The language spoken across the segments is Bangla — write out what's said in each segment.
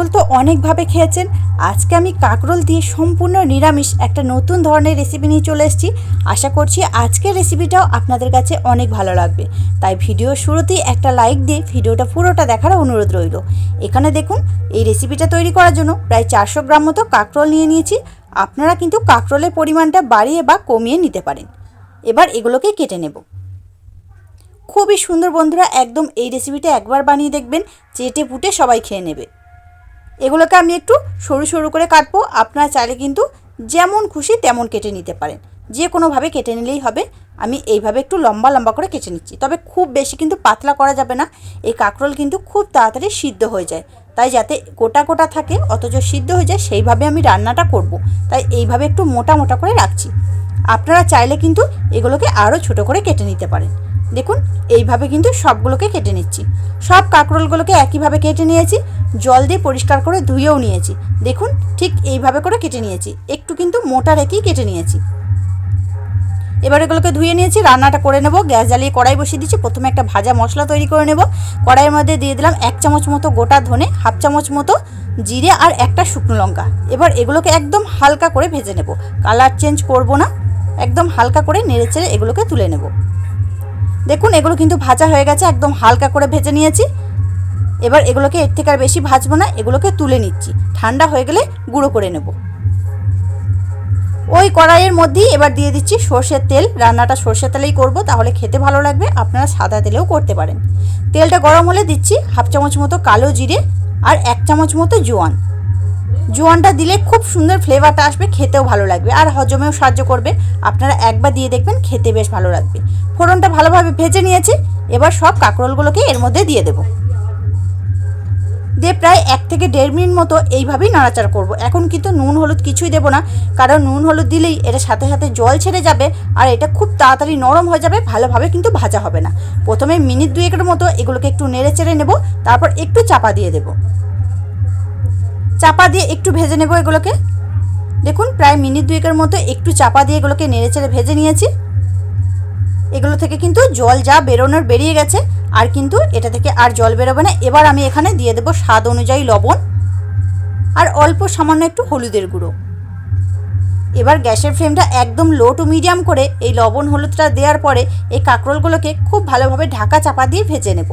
কাঁকরোল তো অনেকভাবে খেয়েছেন। আজকে আমি কাঁকরোল দিয়ে সম্পূর্ণ নিরামিষ একটা নতুন ধরনের রেসিপি নিয়ে চলে এসেছি। আশা করছি আজকের রেসিপিটাও আপনাদের কাছে অনেক ভালো লাগবে। তাই ভিডিওর শুরুতেই একটা লাইক দিয়ে ভিডিওটা পুরোটা দেখার অনুরোধ রইল। এখানে দেখুন, এই রেসিপিটা তৈরি করার জন্য প্রায় চারশো গ্রাম মতো কাঁকরোল নিয়ে নিয়েছি। আপনারা কিন্তু কাঁকরোলের পরিমাণটা বাড়িয়ে বা কমিয়ে নিতে পারেন। এবার এগুলোকে কেটে নেব। খুবই সুন্দর বন্ধুরা, একদম এই রেসিপিটা একবার বানিয়ে দেখবেন। চেটে পুটে সবাই খেয়ে নেবে। এগুলোকে আমি একটু সরু সরু করে কাটবো। আপনারা চাইলে কিন্তু যেমন খুশি তেমন কেটে নিতে পারেন। যে কোনোভাবে কেটে নিলেই হবে। আমি এইভাবে একটু লম্বা লম্বা করে কেটে নিচ্ছি। তবে খুব বেশি কিন্তু পাতলা করা যাবে না। এই কাঁকরোল কিন্তু খুব তাড়াতাড়ি সিদ্ধ হয়ে যায়। তাই যাতে গোটা গোটা থাকে, অথচ সিদ্ধ হয়ে যায়, সেইভাবে আমি রান্নাটা করব। তাই এইভাবে একটু মোটা মোটা করে রাখছি। আপনারা চাইলে কিন্তু এগুলোকে আরও ছোট করে কেটে নিতে পারেন। দেখুন, এইভাবে কিন্তু সবগুলোকে কেটে নিচ্ছি। সব কাঁকরোলগুলোকে একইভাবে কেটে নিয়েছি, জল দিয়ে পরিষ্কার করে ধুয়েও নিয়েছি। দেখুন, ঠিক এইভাবে করে কেটে নিয়েছি। একটু কিন্তু মোটা রেখেই কেটে নিয়েছি। এবার এগুলোকে ধুয়ে নিয়েছি, রান্নাটা করে নেব, গ্যাস জ্বালিয়ে কড়াই বসিয়ে দিচ্ছি। প্রথমে একটা ভাজা মশলা তৈরি করে নেব। কড়াইয়ের মধ্যে দিয়ে দিলাম এক চামচ মতো গোটা ধনে, হাফ চামচ মতো জিরে আর একটা শুকনো লঙ্কা। এবার এগুলোকে একদম হালকা করে ভেজে নেব। কালার চেঞ্জ করব না। একদম হালকা করে নেড়ে চেড়ে এগুলোকে তুলে নেব। দেখুন, এগুলো কিন্তু ভাজা হয়ে গেছে, একদম হালকা করে ভেজে নিয়েছি। এবার এগুলোকে এর থেকে আর বেশি ভাজবো না, এগুলোকে তুলে নিচ্ছি। ঠান্ডা হয়ে গেলে গুঁড়ো করে নেব। ওই কড়াইয়ের মধ্যেই এবার দিয়ে দিচ্ছি সর্ষের তেল। রান্নাটা সর্ষের তেলেই করব, তাহলে খেতে ভালো লাগবে, আপনারা সাদা তেলেও করতে পারেন। তেলটা গরম হলে দিচ্ছি হাফ চামচ মতো কালো জিরে আর এক চামচ মতো জোয়ান। জোয়ানটা দিলে খুব সুন্দর ফ্লেভারটা আসবে, খেতেও ভালো লাগবে। আর হজমেও সাহায্য করবে। আপনারা একবার দিয়ে দেখবেন, খেতে বেশ ভালো লাগবে। ফোড়নটা ভালোভাবে ভেজে নিয়েছি। এবার সব কাঁকরোলগুলোকে এর মধ্যে দিয়ে দেবো। দিয়ে প্রায় এক থেকে দেড় মিনিট মতো এইভাবেই নাড়াচাড়া করব। এখন কিন্তু নুন, হলুদ কিছুই দেবো না। কারণ নুন, হলুদ দিলেই এটা সাথে সাথে জল ছেড়ে যাবে আর এটা খুব তাড়াতাড়ি নরম হয়ে যাবে, ভালোভাবে কিন্তু ভাজা হবে না। প্রথমে মিনিট দুয়েকের মতো এগুলোকে একটু নেড়ে চেড়ে নেব। তারপর একটু চাপা দিয়ে দেব। চাপা দিয়ে একটু ভেজে নেব এগুলোকে। দেখুন, প্রায় মিনিট দুয়েকের মতো একটু চাপা দিয়ে এগুলোকে নেড়ে চেড়ে ভেজে নিয়েছি। এগুলো থেকে কিন্তু জল যা বেরোনোর বেরিয়ে গেছে, আর কিন্তু এটা থেকে আর জল বেরোবে না। এবার আমি এখানে দিয়ে দেবো স্বাদ অনুযায়ী লবণ আর অল্প সামান্য একটু হলুদের গুঁড়ো। এবার গ্যাসের ফ্লেমটা একদম লো টু মিডিয়াম করে এই লবণ হলুদটা দেওয়ার পরে এই কাঁকরোলগুলোকে খুব ভালোভাবে ঢাকা চাপা দিয়ে ভেজে নেব।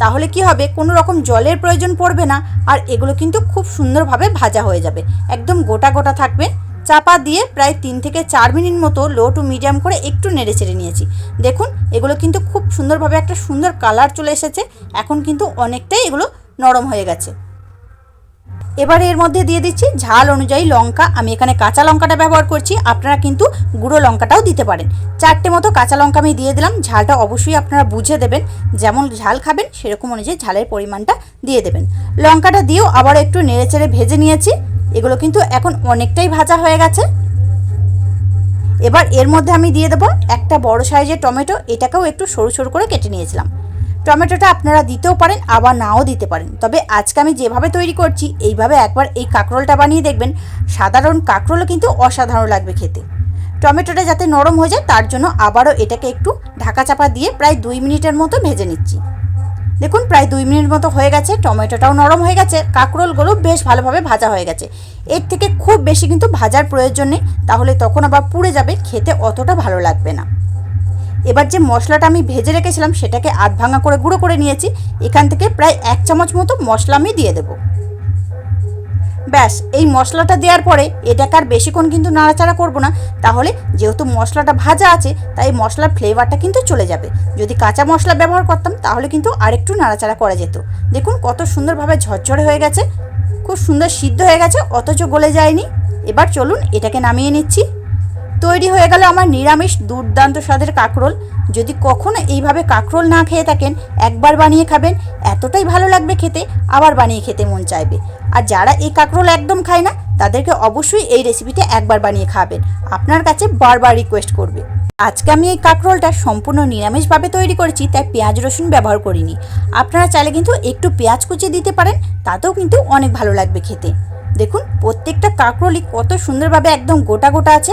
তাহলে কি হবে? কোনো রকম জলের প্রয়োজন পড়বে না। আর এগুলো কিন্তু খুব সুন্দরভাবে ভাজা হয়ে যাবে। একদম গোটা গোটা থাকবে। চাপা দিয়ে প্রায় তিন থেকে চার মিনিট মতো লো টু মিডিয়াম করে একটু নেড়ে চেড়ে নিয়েছি। দেখুন, এগুলো কিন্তু খুব সুন্দরভাবে একটা সুন্দর কালার চলে এসেছে। এখন কিন্তু অনেকটাই এগুলো নরম হয়ে গেছে। এবারে এর মধ্যে দিয়ে দিচ্ছি ঝাল অনুযায়ী লঙ্কা। আমি এখানে কাঁচা লঙ্কাটা ব্যবহার করছি, আপনারা কিন্তু গুঁড়ো লঙ্কাটাও দিতে পারেন। চারটে মতো কাঁচা লঙ্কা আমি দিয়ে দিলাম, ঝালটা অবশ্যই আপনারা বুঝে দেবেন, যেমন ঝাল খাবেন সেরকম অনুযায়ী ঝালের পরিমাণটা দিয়ে দেবেন। লঙ্কাটা দিয়েও আবার একটু নেড়ে চেড়ে ভেজে নিয়েছি, এগুলো কিন্তু এখন অনেকটাই ভাজা হয়ে গেছে। এবার এর মধ্যে আমি দিয়ে দেবো একটা বড় সাইজের টমেটো, এটাকেও একটু সরু সরু করে কেটে নিয়েছিলাম। টমেটোটা আপনারা দিতেও পারেন, আবার নাও দিতে পারেন। তবে আজকে আমি যেভাবে তৈরি করছি, এইভাবে একবার এই কাঁকরোলটা বানিয়ে দেখবেন, সাধারণ কাঁকরোলও কিন্তু অসাধারণ লাগবে খেতে। টমেটোটা যাতে নরম হয়ে যায়, তার জন্য আবারও এটাকে একটু ঢাকা চাপা দিয়ে প্রায় দুই মিনিটের মতো ভেজে নিচ্ছি। দেখুন, প্রায় দুই মিনিট মতো হয়ে গেছে, টমেটোটাও নরম হয়ে গেছে, কাঁকরোলগুলো বেশ ভালোভাবে ভাজা হয়ে গেছে। এর থেকে খুব বেশি কিন্তু ভাজার প্রয়োজন নেই, তাহলে তখন আবার পুড়ে যাবে, খেতে অতটা ভালো লাগবে না। এবার যে মশলাটা আমি ভেজে রেখেছিলাম, সেটাকে আধ ভাঙা করে গুঁড়ো করে নিয়েছি। এখান থেকে প্রায় এক চামচ মতো মশলা আমি দিয়ে দেবো। ব্যাস, এই মশলাটা দেওয়ার পরে এটাকে আর বেশিক্ষণ কিন্তু নাড়াচাড়া করব না। তাহলে যেহেতু মশলাটা ভাজা আছে, তাই মশলার ফ্লেভারটা কিন্তু চলে যাবে। যদি কাঁচা মশলা ব্যবহার করতাম, তাহলে কিন্তু আরেকটু নাড়াচাড়া করা যেত। দেখুন কত সুন্দরভাবে ঝরঝরে হয়ে গেছে, খুব সুন্দর সিদ্ধ হয়ে গেছে, অথচ গলে যায়নি। এবার চলুন এটাকে নামিয়ে নিচ্ছি। তৈরি হয়ে গেল আমার নিরামিষ দুর্দান্ত স্বাদের কাঁকরোল। যদি কখনো এইভাবে কাঁকরোল না খেয়ে থাকেন, একবার বানিয়ে খাবেন, এতটাই ভালো লাগবে খেতে, আবার বানিয়ে খেতে মন চাইবে। আর যারা এই কাঁকরোল একদম খায় না, তাদেরকে অবশ্যই এই রেসিপিটা একবার বানিয়ে খাবেন। আপনার কাছে বারবার রিকোয়েস্ট করবে। আজকে আমি এই কাঁকরোলটা সম্পূর্ণ নিরামিষভাবে তৈরি করেছি, তাই পেঁয়াজ রসুন ব্যবহার করিনি। আপনারা চাইলে কিন্তু একটু পেঁয়াজ কুচিয়ে দিতে পারেন, তাতেও কিন্তু অনেক ভালো লাগবে খেতে। দেখুন, প্রত্যেকটা কাঁকরোলই কত সুন্দরভাবে একদম গোটা গোটা আছে,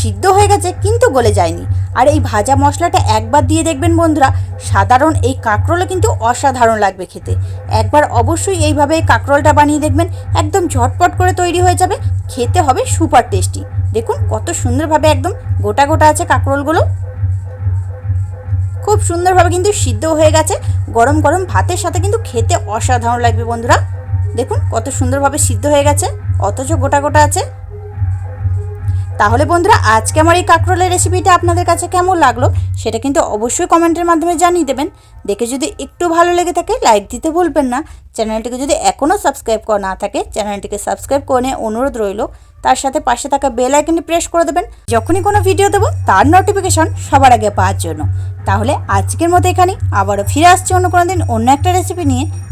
সিদ্ধ হয়ে গেছে কিন্তু গলে যায়নি। আর এই ভাজা মশলাটা একবার দিয়ে দেখবেন বন্ধুরা, সাধারণ এই কাঁকরোলও কিন্তু অসাধারণ লাগবে খেতে। একবার অবশ্যই এইভাবে এই কাঁকরোলটা বানিয়ে দেখবেন, একদম ঝটপট করে তৈরি হয়ে যাবে, খেতে হবে সুপার টেস্টি। দেখুন, কত সুন্দরভাবে একদম গোটা গোটা আছে কাঁকরোলগুলো। খুব সুন্দরভাবে কিন্তু সিদ্ধ হয়ে গেছে, গরম গরম ভাতের সাথে কিন্তু খেতে অসাধারণ লাগবে বন্ধুরা। দেখুন, কত সুন্দরভাবে সিদ্ধ হয়ে গেছে, অথচ গোটা গোটা আছে। তাহলে বন্ধুরা, আজকে আমার এই কাঁকরোলের রেসিপিটা আপনাদের কাছে কেমন লাগল, সেটা কিন্তু অবশ্যই কমেন্টের মাধ্যমে জানিয়ে দেবেন। দেখে যদি একটু ভালো লেগে থাকে লাইক দিতে ভুলবেন না। চ্যানেলটিকে যদি এখনও সাবস্ক্রাইব করা না থাকে, চ্যানেলটিকে সাবস্ক্রাইব করে নিয়ে অনুরোধ রইল। তার সাথে পাশে থাকা বেল আইকনটি প্রেস করে দেবেন। যখনই কোনো ভিডিও দেবো, তার নোটিফিকেশন সবার আগে পাওয়ার জন্য। তাহলে আজকের মতো এখানে আবারও ফিরে আসছি অন্য কোনো দিন অন্য একটা রেসিপি নিয়ে।